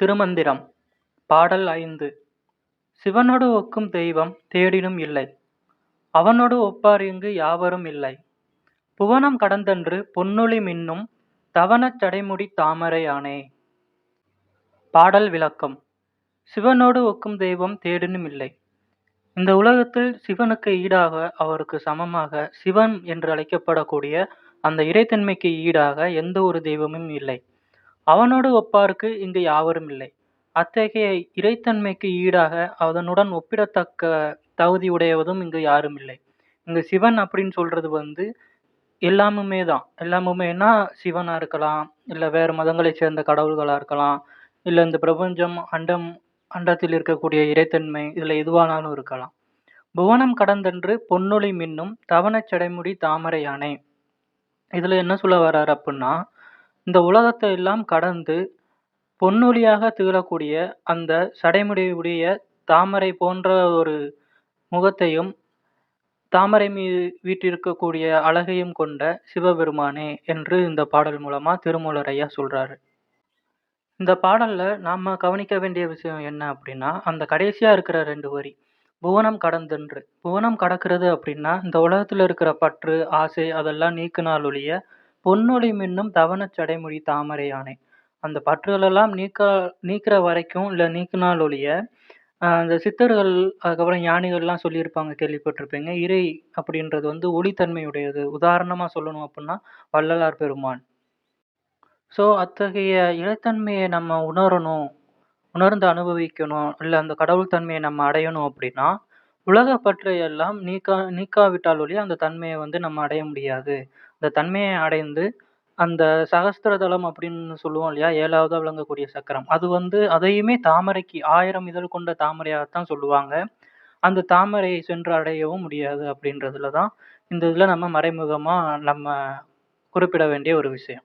திருமந்திரம். பாடல் ஐந்து. சிவனோடு ஒக்கும் தெய்வம் தேடினும் இல்லை. அவனோடு ஒப்பார் இங்கு யாவரும் இல்லை. புவனம் கடந்தன்று பொன்னொளி மின்னும் தவனச் சடைமுடி தாமரையானே பாடல் விளக்கம். சிவனோடு ஒக்கும் தெய்வம் தேடினும் இல்லை. இந்த உலகத்தில் சிவனுக்கு ஈடாக அவருக்கு சமமாக சிவன் என்று அழைக்கப்படக்கூடிய அந்த இறைத்தன்மைக்கு ஈடாக எந்த ஒரு தெய்வமும் இல்லை. அவனோடு ஒப்பாருக்கு இங்கு யாவரும் இல்லை. அத்தகைய இறைத்தன்மைக்கு ஈடாக அதனுடன் ஒப்பிடத்தக்க தகுதி உடையவதும் இங்கு யாரும் இல்லை. இங்கு சிவன் அப்படின்னு சொல்றது வந்து எல்லாமுமே தான். எல்லாமுமேனா சிவனா இருக்கலாம் இல்லை வேறு மதங்களை சேர்ந்த கடவுள்களாக இருக்கலாம் இல்லை இந்த பிரபஞ்சம் அண்டம் அண்டத்தில் இருக்கக்கூடிய இறைத்தன்மை இதில் எதுவானாலும் இருக்கலாம். புவனம் கடந்தன்று பொன்னொழி மின்னும் தவணச் சடைமுடி தாமரை யானை இதில் என்ன சொல்ல வர்றாரு அப்படின்னா இந்த உலகத்தை எல்லாம் கடந்து பொன்னொழியாக திகழக்கூடிய அந்த சடைமுடியுடைய தாமரை போன்ற ஒரு முகத்தையும் தாமரை மீது வீட்டிருக்கக்கூடிய அழகையும் கொண்ட சிவபெருமானே என்று இந்த பாடல் மூலமா திருமூலர் ஐயா சொல்றாரு. இந்த பாடல்ல நாம கவனிக்க வேண்டிய விஷயம் என்ன அப்படின்னா அந்த கடைசியா இருக்கிற ரெண்டு வரி புவனம் கடந்துன்று. புவனம் கடக்கிறது அப்படின்னா இந்த உலகத்துல இருக்கிற பற்று ஆசை அதெல்லாம் நீக்கினால் ஒழிய பொன்னொழி மின்னும் தவனச் சடைமுடி தாமரை யானை அந்த பற்றுகளெல்லாம் நீக்க நீக்கிற வரைக்கும் இல்லை நீக்கினால் ஒழிய அந்த சித்தர்கள் அதுக்கப்புறம் ஞானிகள்லாம் சொல்லியிருப்பாங்க கேள்விப்பட்டிருப்பீங்க. இறை அப்படின்றது வந்து ஒளித்தன்மையுடையது. உதாரணமாக சொல்லணும் அப்படின்னா வள்ளலார் பெருமான். ஸோ அத்தகைய இறைத்தன்மையை நம்ம உணரணும் உணர்ந்து அனுபவிக்கணும் இல்லை அந்த கடவுள் தன்மையை நம்ம அடையணும் அப்படின்னா உலக பற்றையெல்லாம் நீக்கா நீக்காவிட்டால் ஒழிய அந்த தன்மையை வந்து நம்ம அடைய முடியாது. இந்த தன்மையை அடைந்து அந்த சகஸ்திரதளம் அப்படின்னு சொல்லுவோம் இல்லையா ஏழாவதா விளங்கக்கூடிய சக்கரம். அது வந்து அதையுமே தாமரைக்கு ஆயிரம் இதழ் கொண்ட தாமரையாகத்தான் சொல்லுவாங்க. அந்த தாமரையை சென்று அடையவும் முடியாது அப்படின்றதுல தான் இந்த இதில் நம்ம மறைமுகமாக நம்ம குறிப்பிட வேண்டிய ஒரு விஷயம்.